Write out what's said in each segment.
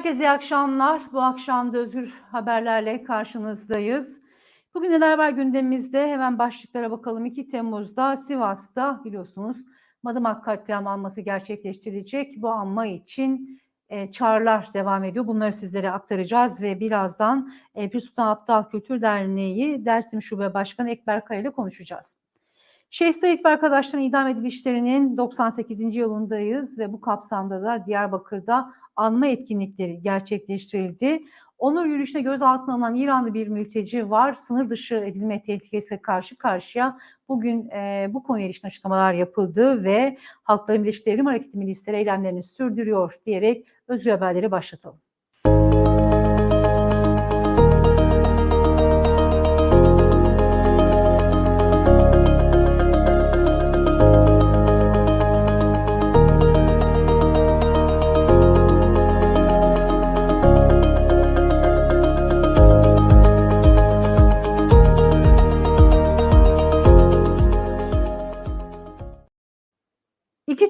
Herkese iyi akşamlar. Bu akşam da özgür haberlerle karşınızdayız. Bugün neler var gündemimizde? Hemen başlıklara bakalım. 2 Temmuz'da Sivas'ta biliyorsunuz Madımak katliam anması gerçekleştirilecek. Bu anma için e, çağrılar devam ediyor. Bunları sizlere aktaracağız ve birazdan e, Pir Sultan Abdal Kültür Derneği Dersim Şube Başkanı Ekber Kaya ile konuşacağız. Şeyh Said ve arkadaşların idam edilişlerinin 98. yılındayız ve bu kapsamda da Diyarbakır'da anma etkinlikleri gerçekleştirildi. Onur yürüyüşüne gözaltına alınan İranlı bir mülteci var. Sınır dışı edilme tehlikesiyle karşı karşıya. Bugün e, bu konuya ilişkin açıklamalar yapıldı ve Halkların Birleşik Devrim Hareketi milisleri eylemlerini sürdürüyor diyerek özgür haberleri başlatalım.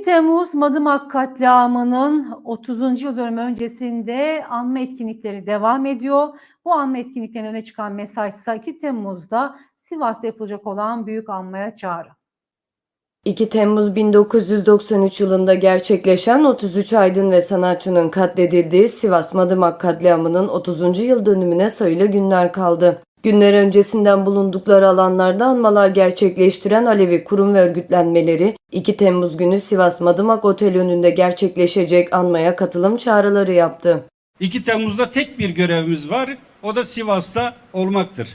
...2 Temmuz Madımak katliamının 30. yıl dönümü öncesinde anma etkinlikleri devam ediyor. Bu anma etkinliklerinin öne çıkan mesaj ise 2 Temmuz'da Sivas'ta yapılacak olan büyük anmaya çağrı. 2 Temmuz 1993 yılında gerçekleşen 33 aydın ve sanatçının katledildiği Sivas Madımak katliamının 30. yıl dönümüne sayılı günler kaldı. Günler öncesinden bulundukları alanlarda anmalar gerçekleştiren Alevi kurum ve örgütlenmeleri 2 Temmuz günü Sivas Madımak Otel önünde gerçekleşecek anmaya katılım çağrıları yaptı. 2 Temmuz'da tek bir görevimiz var. O da Sivas'ta olmaktır.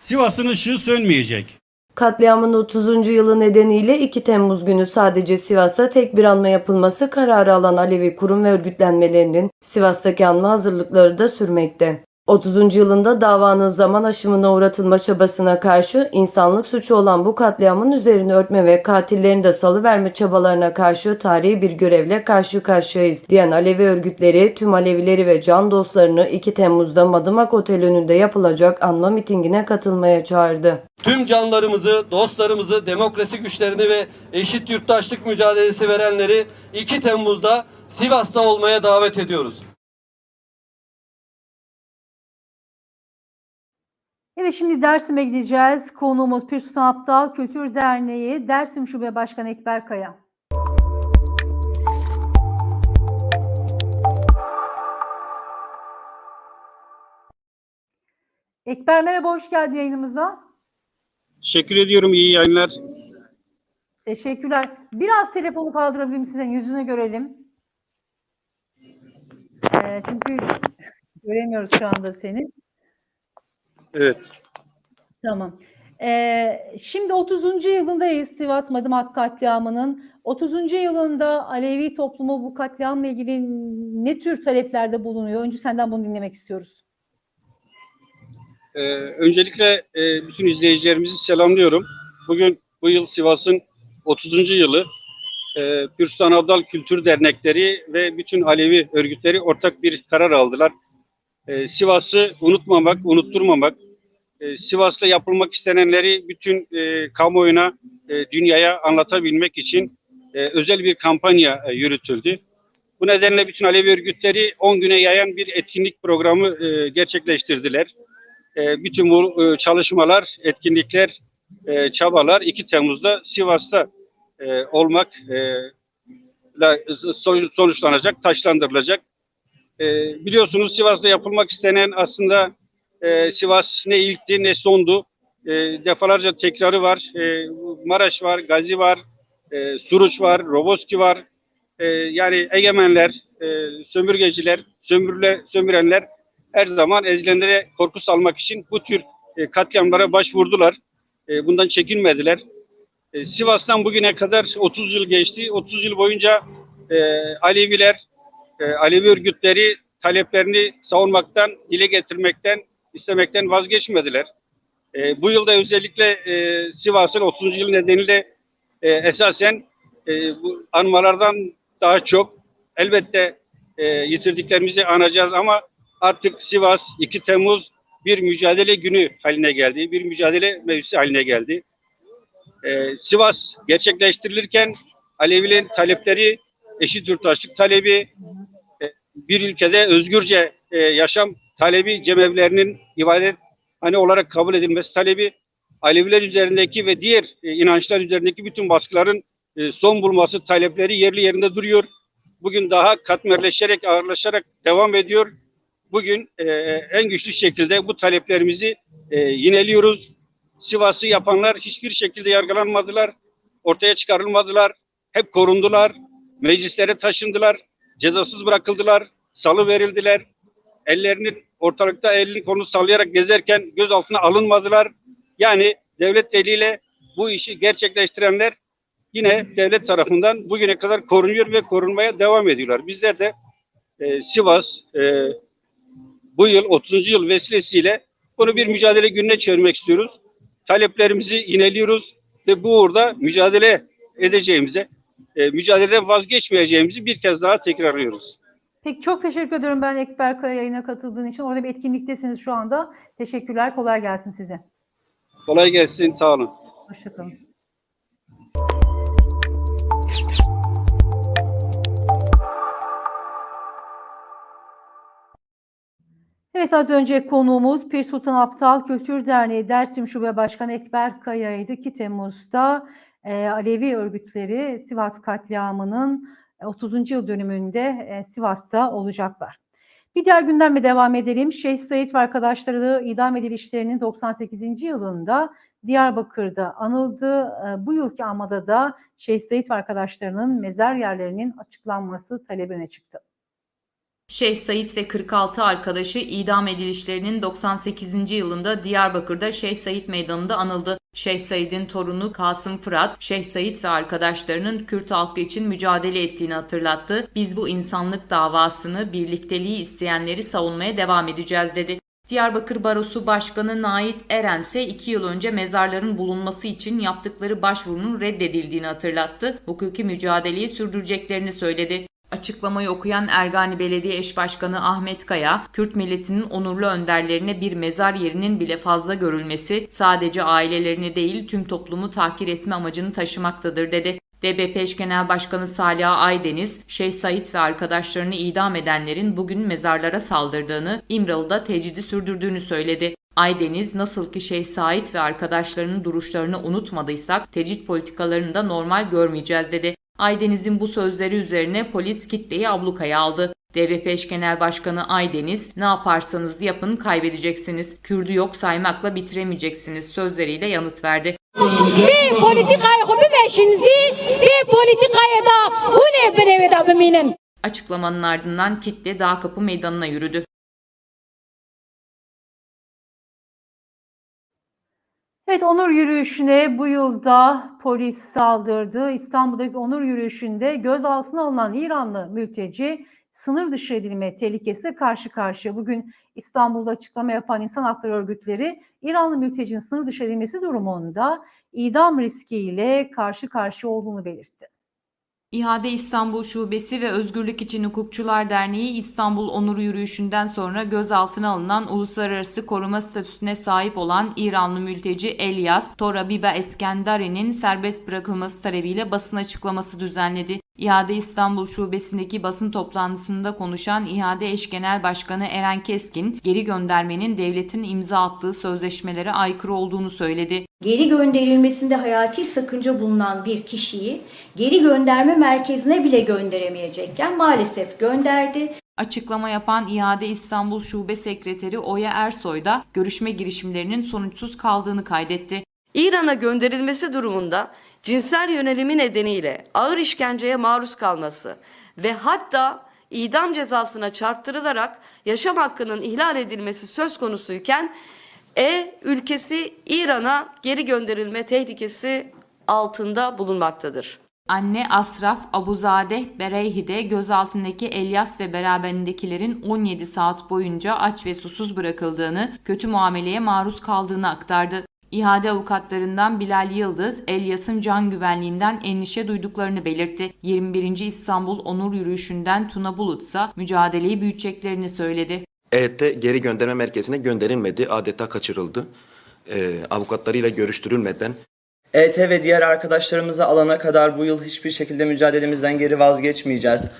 Sivas'ın ışığı sönmeyecek. Katliamın 30. yılı nedeniyle 2 Temmuz günü sadece Sivas'ta tek bir anma yapılması kararı alan Alevi kurum ve örgütlenmelerinin Sivas'taki anma hazırlıkları da sürmekte. 30. yılında davanın zaman aşımına uğratılma çabasına karşı insanlık suçu olan bu katliamın üzerini örtme ve katillerin de salıverme çabalarına karşı tarihi bir görevle karşı karşıyayız diyen Alevi örgütleri tüm Alevileri ve can dostlarını 2 Temmuz'da Madımak Otel önünde yapılacak anma mitingine katılmaya çağırdı. tüm canlarımızı, dostlarımızı, demokrasi güçlerini ve eşit yurttaşlık mücadelesi verenleri 2 Temmuz'da Sivas'ta olmaya davet ediyoruz. Evet şimdi Dersim'e gideceğiz. Konuğumuz Pir Sultan Abdal Kültür Derneği Dersim Şube Başkanı Ekber Kaya. Ekber merhaba, hoş geldin yayınımıza. Teşekkür ediyorum. iyi yayınlar. Teşekkürler. Biraz telefonu kaldırabilir misin? Yüzünü görelim. Ee, çünkü göremiyoruz şu anda seni. Evet. Tamam. Ee, şimdi 30. yılındayız Sivas Madımak katliamının. 30. yılında Alevi toplumu bu katliamla ilgili ne tür taleplerde bulunuyor? Önce senden bunu dinlemek istiyoruz. Ee, öncelikle e, bütün izleyicilerimizi selamlıyorum. Bugün bu yıl Sivas'ın 30. yılı. E, Pir Sultan Abdal Kültür Dernekleri ve bütün Alevi örgütleri ortak bir karar aldılar. E, Sivas'ı unutmamak, unutturmamak, e, Sivas'ta yapılmak istenenleri bütün e, kamuoyuna, e, dünyaya anlatabilmek için özel bir kampanya yürütüldü. Bu nedenle bütün Alevi örgütleri 10 güne yayan bir etkinlik programı gerçekleştirdiler. Bütün bu çalışmalar, etkinlikler, çabalar 2 Temmuz'da Sivas'ta e, olmak la- sonuç- sonuçlanacak, taşlandırılacak. E, biliyorsunuz Sivas'ta yapılmak istenen aslında e, Sivas ne ilkti ne sondu. E, defalarca tekrarı var. E, Maraş var, Gazi var, e, Suruç var, Roboski var. E, yani egemenler, e, sömürgeciler, sömürle, sömürenler her zaman ezilenlere korku salmak için bu tür e, katliamlara başvurdular. E, bundan çekinmediler. E, Sivas'tan bugüne kadar 30 yıl geçti. 30 yıl boyunca e, Aleviler, e, Alevi örgütleri taleplerini savunmaktan, dile getirmekten, istemekten vazgeçmediler. E, bu yılda özellikle e, Sivas'ın 30. yıl nedeniyle e, esasen e, bu anmalardan daha çok elbette e, yitirdiklerimizi anacağız ama artık Sivas 2 Temmuz bir mücadele günü haline geldi, bir mücadele mevzusu haline geldi. Ee, Sivas gerçekleştirilirken Alevilerin talepleri, eşit yurttaşlık talebi, e, bir ülkede özgürce e, yaşam talebi cemevlerinin ibadet hani olarak kabul edilmesi talebi Aleviler üzerindeki ve diğer e, inançlar üzerindeki bütün baskıların son bulması talepleri yerli yerinde duruyor. Bugün daha katmerleşerek, ağırlaşarak devam ediyor. Bugün en güçlü şekilde bu taleplerimizi yineliyoruz. Sivas'ı yapanlar hiçbir şekilde yargılanmadılar, ortaya çıkarılmadılar, hep korundular, meclislere taşındılar, cezasız bırakıldılar, salı verildiler. Ellerini ortalıkta elini kolunu sallayarak gezerken gözaltına alınmadılar. Yani devlet eliyle bu işi gerçekleştirenler yine devlet tarafından bugüne kadar korunuyor ve korunmaya devam ediyorlar. Bizler de e, Sivas e, bu yıl 30. yıl vesilesiyle bunu bir mücadele gününe çevirmek istiyoruz. Taleplerimizi ineliyoruz ve bu uğurda mücadele edeceğimize, e, mücadeleden vazgeçmeyeceğimizi bir kez daha tekrarlıyoruz. Peki çok teşekkür ediyorum ben Ekber Kaya yayına katıldığın için. Orada bir etkinliktesiniz şu anda. Teşekkürler. Kolay gelsin size. Kolay gelsin, sağ olun. Hoşçakalın. Evet az önce konuğumuz Pir Sultan Aptal Kültür Derneği Dersim Şube Başkanı Ekber Kaya'ydı. 2 Temmuz'da e, Alevi örgütleri Sivas katliamının e, 30. yıl dönümünde e, Sivas'ta olacaklar. Bir diğer gündemle devam edelim. Şeyh Said ve arkadaşları idam edilişlerinin 98. yılında Diyarbakır'da anıldı. E, Bu yılki amada da Şeyh Said ve arkadaşlarının mezar yerlerinin açıklanması talebi öne çıktı. Şeyh Said ve 46 arkadaşı idam edilişlerinin 98. yılında Diyarbakır'da Şeyh Said Meydanı'nda anıldı. Şeyh Said'in torunu Kasım Fırat, Şeyh Said ve arkadaşlarının Kürt halkı için mücadele ettiğini hatırlattı. Biz bu insanlık davasını, birlikteliği isteyenleri savunmaya devam edeceğiz dedi. Diyarbakır Barosu Başkanı Nait Eren ise iki yıl önce mezarların bulunması için yaptıkları başvurunun reddedildiğini hatırlattı. Hukuki mücadeleyi sürdüreceklerini söyledi. Açıklamayı okuyan Ergani Belediye Eş Başkanı Ahmet Kaya, Kürt milletinin onurlu önderlerine bir mezar yerinin bile fazla görülmesi sadece ailelerini değil tüm toplumu tahkir etme amacını taşımaktadır dedi. DBP eş genel başkanı Salih Aydeniz, Şeyh Said ve arkadaşlarını idam edenlerin bugün mezarlara saldırdığını, İmralı'da tecridi sürdürdüğünü söyledi. Aydeniz nasıl ki Şeyh Said ve arkadaşlarının duruşlarını unutmadıysak tecrit politikalarını da normal görmeyeceğiz dedi. Aydeniz'in bu sözleri üzerine polis kitleyi ablukaya aldı. DBP eş genel başkanı Aydeniz, ne yaparsanız yapın kaybedeceksiniz, Kürdü yok saymakla bitiremeyeceksiniz sözleriyle yanıt verdi. Bir politikayı kubimeşinizi, bir politikaya da bu ne bir evi da Açıklamanın ardından kitle dağ kapı meydanına yürüdü. Evet onur yürüyüşüne bu yılda polis saldırdı. İstanbul'daki onur yürüyüşünde gözaltına alınan İranlı mülteci sınır dışı edilme tehlikesiyle karşı karşıya. Bugün İstanbul'da açıklama yapan insan hakları örgütleri İranlı mültecinin sınır dışı edilmesi durumunda idam riskiyle karşı karşıya olduğunu belirtti. İHA'de İstanbul Şubesi ve Özgürlük İçin Hukukçular Derneği İstanbul Onur Yürüyüşü'nden sonra gözaltına alınan uluslararası koruma statüsüne sahip olan İranlı mülteci Elias Torabiba Eskendari'nin serbest bırakılması talebiyle basın açıklaması düzenledi. İHA'de İstanbul Şubesi'ndeki basın toplantısında konuşan İHA'de eş genel başkanı Eren Keskin, geri göndermenin devletin imza attığı sözleşmelere aykırı olduğunu söyledi. geri gönderilmesinde hayati sakınca bulunan bir kişiyi geri gönderme merkezine bile gönderemeyecekken maalesef gönderdi. Açıklama yapan İHA'de İstanbul Şube Sekreteri Oya Ersoy da görüşme girişimlerinin sonuçsuz kaldığını kaydetti. İran'a gönderilmesi durumunda cinsel yönelimi nedeniyle ağır işkenceye maruz kalması ve hatta idam cezasına çarptırılarak yaşam hakkının ihlal edilmesi söz konusuyken E ülkesi İran'a geri gönderilme tehlikesi altında bulunmaktadır. Anne Asraf Abuzadeh Bereyhi'de gözaltındaki Elyas ve beraberindekilerin 17 saat boyunca aç ve susuz bırakıldığını, kötü muameleye maruz kaldığını aktardı. İhade avukatlarından Bilal Yıldız, Elyas'ın can güvenliğinden endişe duyduklarını belirtti. 21. İstanbul Onur Yürüyüşü'nden Tuna Bulut ise mücadeleyi büyüteceklerini söyledi. EYT geri gönderme merkezine gönderilmedi. Adeta kaçırıldı. Ee, avukatlarıyla görüştürülmeden ET ve diğer arkadaşlarımızı alana kadar bu yıl hiçbir şekilde mücadelemizden geri vazgeçmeyeceğiz.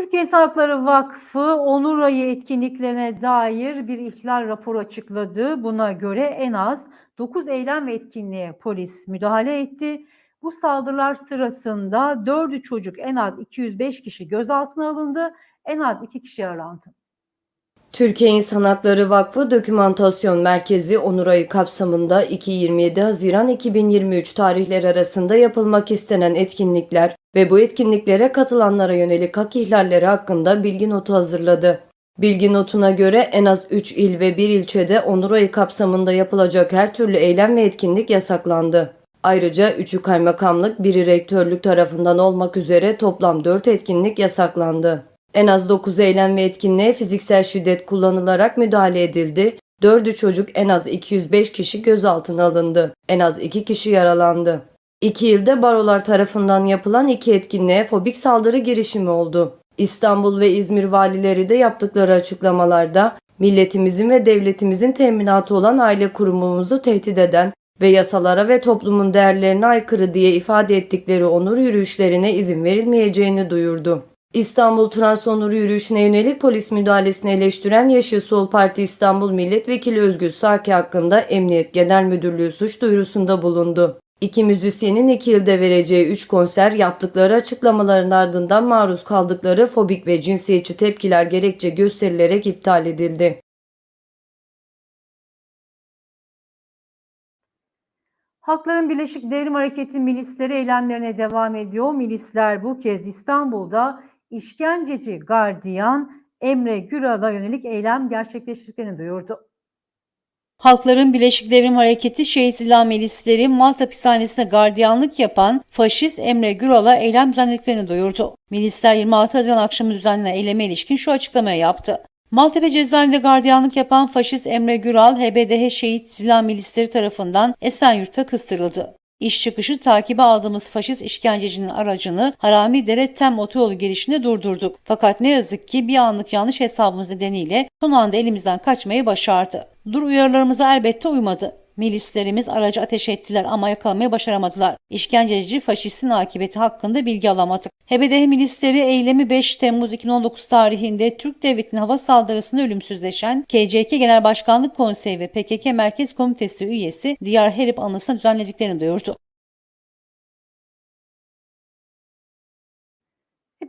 Türkiye İnsan Hakları Vakfı Onur Ayı etkinliklerine dair bir ihlal raporu açıkladı. Buna göre en az 9 eylem ve etkinliğe polis müdahale etti. Bu saldırılar sırasında 4'ü çocuk en az 205 kişi gözaltına alındı, en az 2 kişi yaralandı. Türkiye İnsan Hakları Vakfı Dokümantasyon Merkezi Onur Ayı kapsamında 2-27 Haziran 2023 tarihleri arasında yapılmak istenen etkinlikler ve bu etkinliklere katılanlara yönelik hak ihlalleri hakkında bilgi notu hazırladı. Bilgi notuna göre en az 3 il ve 1 ilçede Onur Ayı kapsamında yapılacak her türlü eylem ve etkinlik yasaklandı. Ayrıca 3'ü kaymakamlık, biri rektörlük tarafından olmak üzere toplam 4 etkinlik yasaklandı. En az 9 eylem ve etkinliğe fiziksel şiddet kullanılarak müdahale edildi. 4'ü çocuk en az 205 kişi gözaltına alındı. En az 2 kişi yaralandı. 2 ilde barolar tarafından yapılan iki etkinliğe fobik saldırı girişimi oldu. İstanbul ve İzmir valileri de yaptıkları açıklamalarda milletimizin ve devletimizin teminatı olan aile kurumumuzu tehdit eden ve yasalara ve toplumun değerlerine aykırı diye ifade ettikleri onur yürüyüşlerine izin verilmeyeceğini duyurdu. İstanbul Trans Onur yürüyüşüne yönelik polis müdahalesini eleştiren Yeşil Sol Parti İstanbul Milletvekili Özgür Saki hakkında Emniyet Genel Müdürlüğü suç duyurusunda bulundu. İki müzisyenin iki yılda vereceği üç konser yaptıkları açıklamaların ardından maruz kaldıkları fobik ve cinsiyetçi tepkiler gerekçe gösterilerek iptal edildi. Halkların Birleşik Devrim Hareketi milisleri eylemlerine devam ediyor. Milisler bu kez İstanbul'da işkenceci gardiyan Emre Güral'a yönelik eylem gerçekleştirdiklerini duyurdu. Halkların Birleşik Devrim Hareketi Şehit Silah Milisleri Malta hapishanesinde gardiyanlık yapan faşist Emre Güral'a eylem düzenlediklerini duyurdu. Milisler 26 Haziran akşamı düzenlenen eyleme ilişkin şu açıklamayı yaptı. Maltepe cezaevinde gardiyanlık yapan faşist Emre Güral, HBDH Şehit Silah Milisleri tarafından Esenyurt'a kıstırıldı. İş çıkışı takibe aldığımız faşist işkencecinin aracını Harami Dere Tem otoyolu girişinde durdurduk. Fakat ne yazık ki bir anlık yanlış hesabımız nedeniyle son anda elimizden kaçmayı başardı. Dur uyarılarımıza elbette uymadı. Milislerimiz aracı ateş ettiler ama yakalamayı başaramadılar. İşkenceci faşistin akıbeti hakkında bilgi alamadık. HBDH milisleri eylemi 5 Temmuz 2019 tarihinde Türk Devleti'nin hava saldırısında ölümsüzleşen KCK Genel Başkanlık Konseyi ve PKK Merkez Komitesi üyesi Diyar Herip anısına düzenlediklerini duyurdu.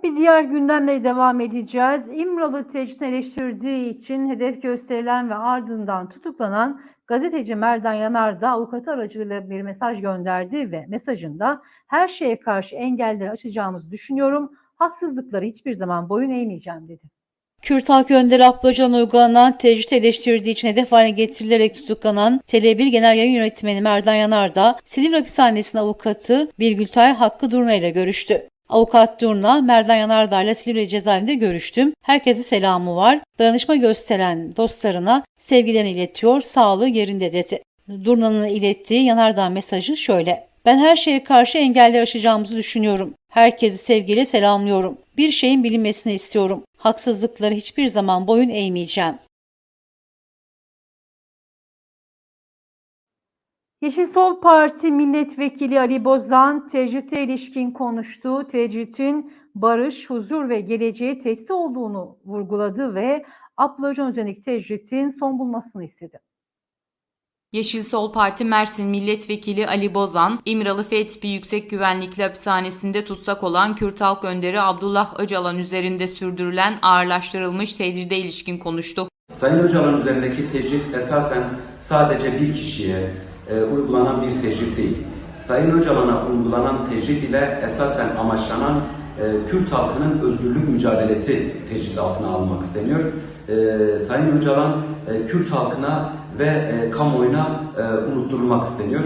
Bir diğer gündemle devam edeceğiz. İmralı tecrit eleştirdiği için hedef gösterilen ve ardından tutuklanan gazeteci Merdan Yanardağ avukatı aracılığıyla bir mesaj gönderdi ve mesajında her şeye karşı engelleri aşacağımızı düşünüyorum. Haksızlıkları hiçbir zaman boyun eğmeyeceğim dedi. Kürt Halk Önderi Abdülcan uygulanan tecrit eleştirdiği için hedef haline getirilerek tutuklanan Tele1 Genel Yayın Yönetmeni Merdan Yanardağ, Silivri Hapishanesi'nin avukatı Birgültay Hakkı Durna ile görüştü. Avukat Durna, Merdan Yanardağ ile Silivri cezaevinde görüştüm. Herkese selamı var. Dayanışma gösteren dostlarına sevgilerini iletiyor, sağlığı yerinde dedi. Durna'nın ilettiği Yanardağ mesajı şöyle. Ben her şeye karşı engeller aşacağımızı düşünüyorum. Herkesi sevgiyle selamlıyorum. Bir şeyin bilinmesini istiyorum. Haksızlıkları hiçbir zaman boyun eğmeyeceğim. Yeşil Sol Parti Milletvekili Ali Bozan tecrite ilişkin konuştu. Tecritin barış, huzur ve geleceğe tehdit olduğunu vurguladı ve Ablacan üzerindeki tecritin son bulmasını istedi. Yeşil Sol Parti Mersin Milletvekili Ali Bozan, İmralı F tipi yüksek güvenlikli hapishanesinde tutsak olan Kürt Halk Önderi Abdullah Öcalan üzerinde sürdürülen ağırlaştırılmış tecride ilişkin konuştu. Sayın Öcalan üzerindeki tecrit esasen sadece bir kişiye e, uygulanan bir tecrit değil. Sayın Öcalan'a uygulanan tecrit ile esasen amaçlanan e, Kürt halkının özgürlük mücadelesi tecrit altına alınmak isteniyor. E, Sayın Öcalan e, Kürt halkına ve e, kamuoyuna e, unutturulmak isteniyor.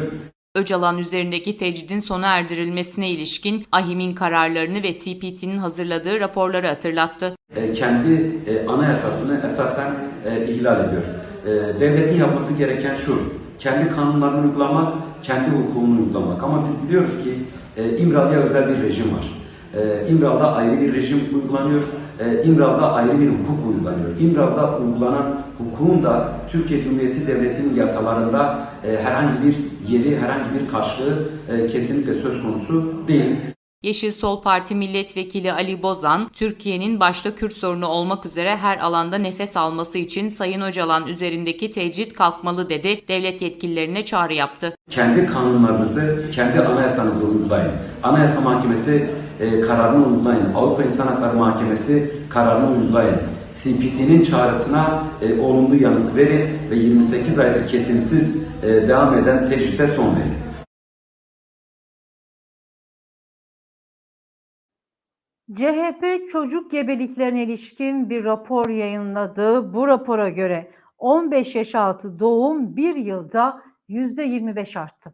Öcalan üzerindeki tecridin sona erdirilmesine ilişkin AHİM'in kararlarını ve CPT'nin hazırladığı raporları hatırlattı. E, kendi e, anayasasını esasen e, ihlal ediyor. E, devletin yapması gereken şu, kendi kanunlarını uygulamak, kendi hukukunu uygulamak. Ama biz biliyoruz ki e, İmralı'ya özel bir rejim var. E, İmralı'da ayrı bir rejim uygulanıyor. E, İmralı'da ayrı bir hukuk uygulanıyor. İmralı'da uygulanan hukukun da Türkiye Cumhuriyeti Devleti'nin yasalarında e, herhangi bir yeri, herhangi bir karşılığı e, kesinlikle söz konusu değil. Yeşil Sol Parti Milletvekili Ali Bozan, Türkiye'nin başta Kürt sorunu olmak üzere her alanda nefes alması için Sayın Öcalan üzerindeki tecrit kalkmalı dedi, devlet yetkililerine çağrı yaptı. Kendi kanunlarınızı, kendi anayasanızı uygulayın. Anayasa Mahkemesi e, kararını uygulayın. Avrupa İnsan Hakları Mahkemesi kararını uygulayın. CPT'nin çağrısına e, olumlu yanıt verin ve 28 aydır kesintisiz e, devam eden tecritte son verin. CHP çocuk gebeliklerine ilişkin bir rapor yayınladı. Bu rapora göre 15 yaş altı doğum bir yılda %25 arttı.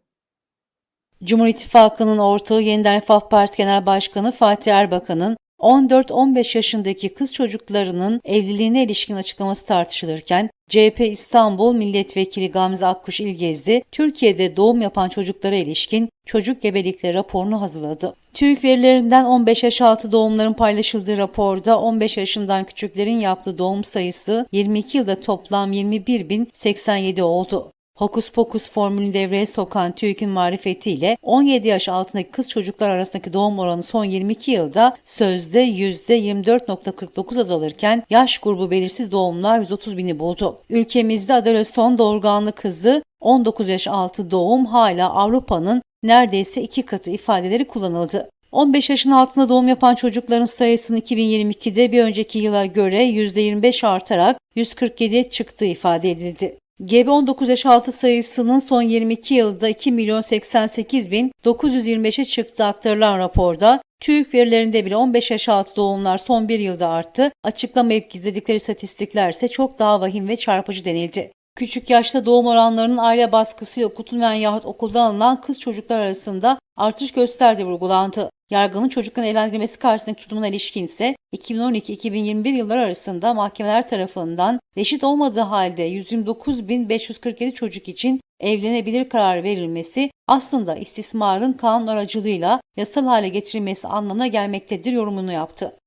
Cumhur İttifakı'nın ortağı Yeniden Refah Partisi Genel Başkanı Fatih Erbakan'ın 14-15 yaşındaki kız çocuklarının evliliğine ilişkin açıklaması tartışılırken CHP İstanbul Milletvekili Gamze Akkuş İlgezdi, Türkiye'de doğum yapan çocuklara ilişkin çocuk gebelikleri raporunu hazırladı. TÜİK verilerinden 15 yaş altı doğumların paylaşıldığı raporda 15 yaşından küçüklerin yaptığı doğum sayısı 22 yılda toplam 21.087 oldu. Hokus pokus formülünü devreye sokan TÜİK'in marifetiyle 17 yaş altındaki kız çocuklar arasındaki doğum oranı son 22 yılda sözde %24.49 azalırken yaş grubu belirsiz doğumlar 130 bini buldu. Ülkemizde adolesan doğurganlı kızı 19 yaş altı doğum hala Avrupa'nın neredeyse iki katı ifadeleri kullanıldı. 15 yaşın altında doğum yapan çocukların sayısının 2022'de bir önceki yıla göre %25 artarak 147'ye çıktığı ifade edildi. Gebe 19 yaş altı sayısının son 22 yılda 2 milyon 88 bin 925'e çıktığı aktarılan raporda TÜİK verilerinde bile 15 yaş altı doğumlar son bir yılda arttı. Açıklamayıp gizledikleri istatistikler ise çok daha vahim ve çarpıcı denildi. Küçük yaşta doğum oranlarının aile baskısıyla okutulmayan yahut okuldan alınan kız çocuklar arasında artış gösterdiği vurgulandı. Yargının çocukların evlendirilmesi karşısındaki tutumuna ilişkin ise 2012-2021 yılları arasında mahkemeler tarafından reşit olmadığı halde 129.547 çocuk için evlenebilir karar verilmesi aslında istismarın kanun aracılığıyla yasal hale getirilmesi anlamına gelmektedir yorumunu yaptı.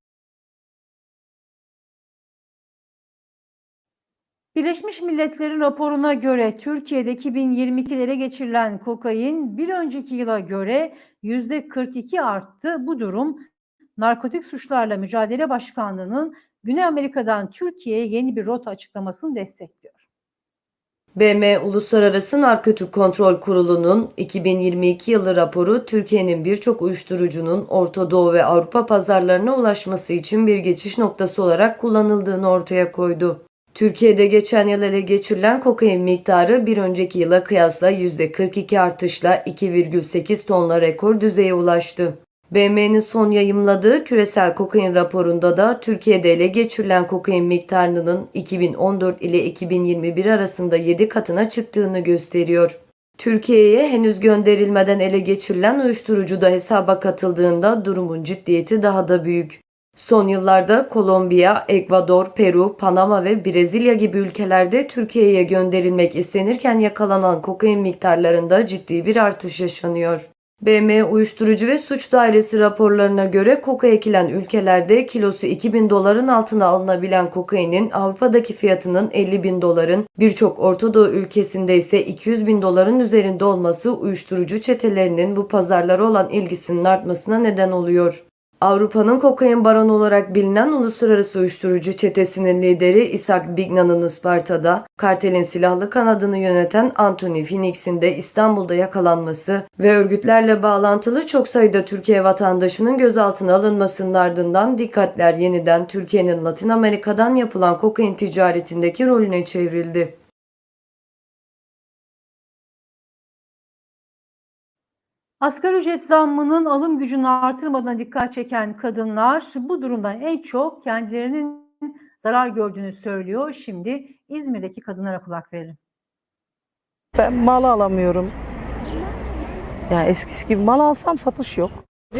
Birleşmiş Milletler'in raporuna göre Türkiye'de 2022'lere geçirilen kokain bir önceki yıla göre %42 arttı. Bu durum Narkotik Suçlarla Mücadele Başkanlığı'nın Güney Amerika'dan Türkiye'ye yeni bir rota açıklamasını destekliyor. BM Uluslararası Narkotik Kontrol Kurulu'nun 2022 yılı raporu Türkiye'nin birçok uyuşturucunun Orta Doğu ve Avrupa pazarlarına ulaşması için bir geçiş noktası olarak kullanıldığını ortaya koydu. Türkiye'de geçen yıl ele geçirilen kokain miktarı bir önceki yıla kıyasla %42 artışla 2,8 tonla rekor düzeye ulaştı. BM'nin son yayımladığı küresel kokain raporunda da Türkiye'de ele geçirilen kokain miktarının 2014 ile 2021 arasında 7 katına çıktığını gösteriyor. Türkiye'ye henüz gönderilmeden ele geçirilen uyuşturucu da hesaba katıldığında durumun ciddiyeti daha da büyük. Son yıllarda Kolombiya, Ekvador, Peru, Panama ve Brezilya gibi ülkelerde Türkiye'ye gönderilmek istenirken yakalanan kokain miktarlarında ciddi bir artış yaşanıyor. BM Uyuşturucu ve Suç Dairesi raporlarına göre koka ekilen ülkelerde kilosu 2000 doların altına alınabilen kokainin Avrupa'daki fiyatının 50 bin doların, birçok Orta Doğu ülkesinde ise 200 bin doların üzerinde olması uyuşturucu çetelerinin bu pazarlara olan ilgisinin artmasına neden oluyor. Avrupa'nın kokain baronu olarak bilinen uluslararası uyuşturucu çetesinin lideri Isaac Bigna'nın Isparta'da, kartelin silahlı kanadını yöneten Anthony Phoenix'in de İstanbul'da yakalanması ve örgütlerle bağlantılı çok sayıda Türkiye vatandaşının gözaltına alınmasının ardından dikkatler yeniden Türkiye'nin Latin Amerika'dan yapılan kokain ticaretindeki rolüne çevrildi. Asgari ücret zammının alım gücünü artırmadığına dikkat çeken kadınlar bu durumdan en çok kendilerinin zarar gördüğünü söylüyor. Şimdi İzmir'deki kadınlara kulak verelim. Ben mal alamıyorum. Yani eskisi gibi mal alsam satış yok.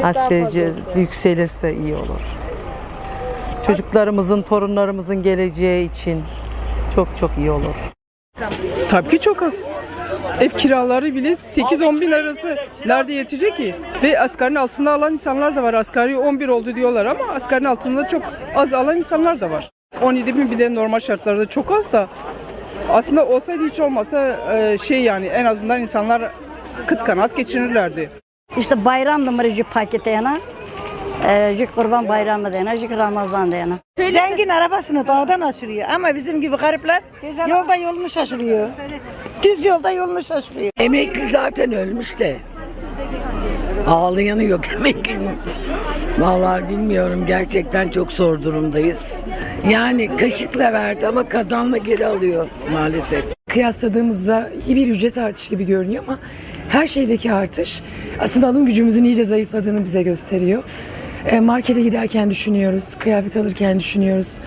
Asgari ücret yükselirse iyi olur. Çocuklarımızın, torunlarımızın geleceği için çok çok iyi olur. Tabii ki çok az. Ev kiraları bile 8-10 bin arası. Nerede yetecek ki? Ve asgarin altında alan insanlar da var. Asgari 11 oldu diyorlar ama asgarin altında çok az alan insanlar da var. 17 bin bile normal şartlarda çok az da aslında olsaydı hiç olmasa e, şey yani en azından insanlar kıt kanaat geçinirlerdi. İşte bayram numaracı pakete yana. Jik kurban bayramı dene, jik Ramazan dene. Zengin arabasını dağdan aşırıyor ama bizim gibi garipler yolda yolunu şaşırıyor. Düz yolda yolunu şaşırıyor. Emekli zaten ölmüş de. Ağlayanı yok emeklinin. Vallahi bilmiyorum gerçekten çok zor durumdayız. Yani kaşıkla verdi ama kazanla geri alıyor maalesef. Kıyasladığımızda iyi bir ücret artışı gibi görünüyor ama her şeydeki artış aslında alım gücümüzün iyice zayıfladığını bize gösteriyor. E, Markete giderken düşünüyoruz, kıyafet alırken düşünüyoruz,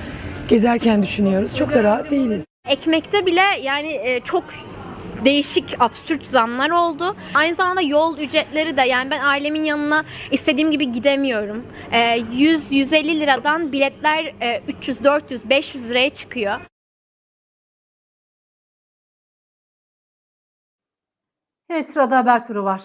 gezerken düşünüyoruz. Çok da rahat değiliz. Ekmekte bile yani e, çok değişik absürt zamlar oldu. Aynı zamanda yol ücretleri de yani ben ailemin yanına istediğim gibi gidemiyorum. E, 100-150 liradan biletler e, 300, 400, 500 liraya çıkıyor. Evet sırada haber turu var.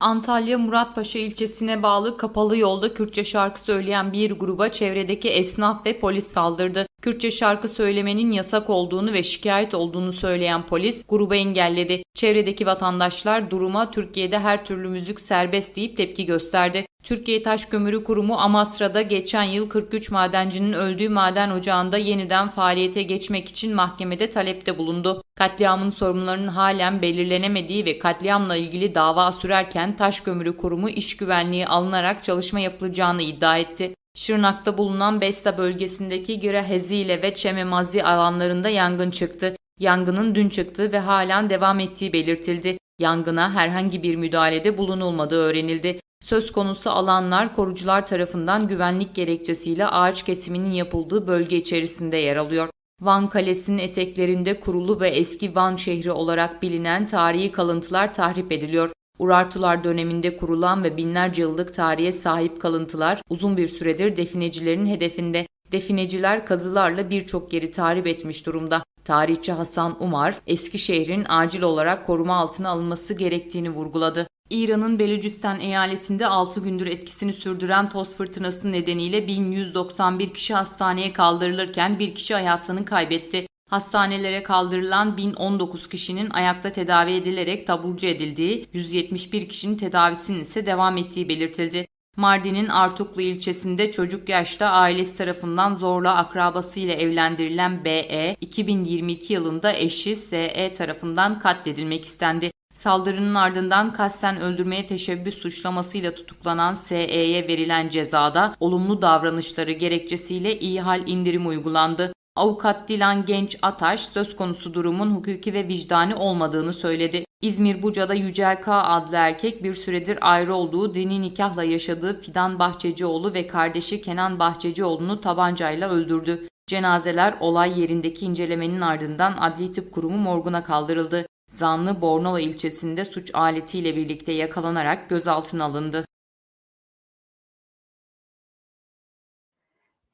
Antalya Muratpaşa ilçesine bağlı kapalı yolda Kürtçe şarkı söyleyen bir gruba çevredeki esnaf ve polis saldırdı. Kürtçe şarkı söylemenin yasak olduğunu ve şikayet olduğunu söyleyen polis grubu engelledi. Çevredeki vatandaşlar duruma Türkiye'de her türlü müzik serbest deyip tepki gösterdi. Türkiye Taş Kömürü Kurumu Amasra'da geçen yıl 43 madencinin öldüğü maden ocağında yeniden faaliyete geçmek için mahkemede talepte bulundu. Katliamın sorumlularının halen belirlenemediği ve katliamla ilgili dava sürerken Taş Kömürü Kurumu iş güvenliği alınarak çalışma yapılacağını iddia etti. Şırnak'ta bulunan Besta bölgesindeki Girahezile ve Çememazi alanlarında yangın çıktı. Yangının dün çıktığı ve halen devam ettiği belirtildi. Yangına herhangi bir müdahalede bulunulmadığı öğrenildi. Söz konusu alanlar korucular tarafından güvenlik gerekçesiyle ağaç kesiminin yapıldığı bölge içerisinde yer alıyor. Van Kalesi'nin eteklerinde kurulu ve eski Van şehri olarak bilinen tarihi kalıntılar tahrip ediliyor. Urartular döneminde kurulan ve binlerce yıllık tarihe sahip kalıntılar uzun bir süredir definecilerin hedefinde. Defineciler kazılarla birçok yeri tahrip etmiş durumda. Tarihçi Hasan Umar, eski şehrin acil olarak koruma altına alınması gerektiğini vurguladı. İran'ın Belucistan eyaletinde 6 gündür etkisini sürdüren toz fırtınası nedeniyle 1191 kişi hastaneye kaldırılırken bir kişi hayatını kaybetti. Hastanelere kaldırılan 1019 kişinin ayakta tedavi edilerek taburcu edildiği, 171 kişinin tedavisinin ise devam ettiği belirtildi. Mardin'in Artuklu ilçesinde çocuk yaşta ailesi tarafından zorla akrabasıyla evlendirilen BE, 2022 yılında eşi SE tarafından katledilmek istendi. Saldırının ardından kasten öldürmeye teşebbüs suçlamasıyla tutuklanan SE'ye verilen cezada olumlu davranışları gerekçesiyle iyi hal indirim uygulandı. Avukat Dilan Genç Ataş söz konusu durumun hukuki ve vicdani olmadığını söyledi. İzmir Buca'da Yücel K. adlı erkek bir süredir ayrı olduğu dini nikahla yaşadığı Fidan Bahçecioğlu ve kardeşi Kenan Bahçecioğlu'nu tabancayla öldürdü. Cenazeler olay yerindeki incelemenin ardından Adli Tıp Kurumu morguna kaldırıldı. Zanlı Bornova ilçesinde suç aletiyle birlikte yakalanarak gözaltına alındı.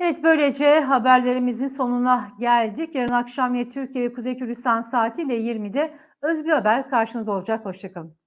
Evet böylece haberlerimizin sonuna geldik. Yarın akşam yine Türkiye ve Kuzey Kürdistan saatiyle 20'de Özgür Haber karşınızda olacak. Hoşçakalın.